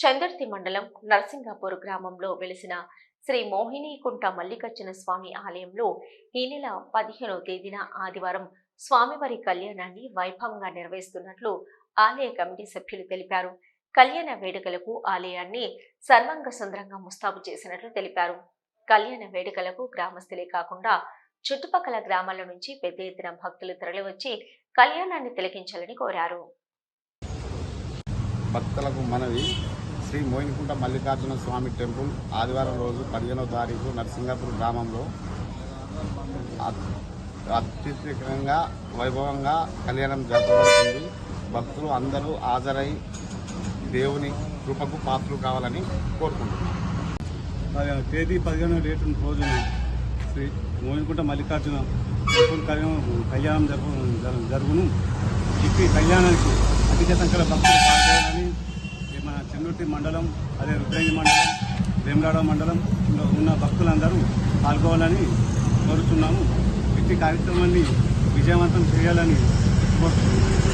చందర్తి మండలం నరసింగాపూర్ గ్రామంలో వెలిసిన శ్రీ మోహినీకుంట మల్లికార్జున స్వామి ఆలయంలో ఈ నెల పదిహేనవ తేదీన ఆదివారం స్వామివారి కళ్యాణాన్ని వైభవంగా నిర్వహిస్తున్నట్లు ఆలయ కమిటీ సభ్యులు తెలిపారు. కళ్యాణ వేడుకలకు ఆలయాన్ని సర్వంగ సుందరంగా ముస్తాబు చేసినట్లు తెలిపారు. కళ్యాణ వేడుకలకు గ్రామస్తులే కాకుండా చుట్టుపక్కల గ్రామాల నుంచి పెద్ద ఎత్తున భక్తులు తరలివచ్చి కళ్యాణాన్ని తిలకించాలని కోరారు. భక్తులకు మనవి శ్రీ మోయినకుంట మల్లికార్జున స్వామి టెంపుల్ ఆదివారం రోజు పదిహేనవ తారీఖు నరసింగాపూర్ గ్రామంలో. అత్యధికంగా వైభవంగా కళ్యాణం జరపబడుతుంది. భక్తులు అందరూ హాజరై దేవుని కృపకు పాత్రలు కావాలని కోరుకుంటున్నాను తేదీ పదిహేను డేట్ రోజున శ్రీ మోయినకుంట మల్లికార్జున టెంపుల్ కళ్యాణం కళ్యాణం జరుపు జరుగును ఇట్టి కళ్యాణానికి అధిక సంఖ్యలో భక్తులు పాల్గొనాలని మన చెన్నూటి మండలం అదే రుద్రంగి మండలం వేమరాడ మండలంలో ఉన్న భక్తులందరూ పాల్గొవాలని కోరుతున్నాము ఇట్టి కార్యక్రమాన్ని విజయవంతం చేయాలని కోరుతున్నాము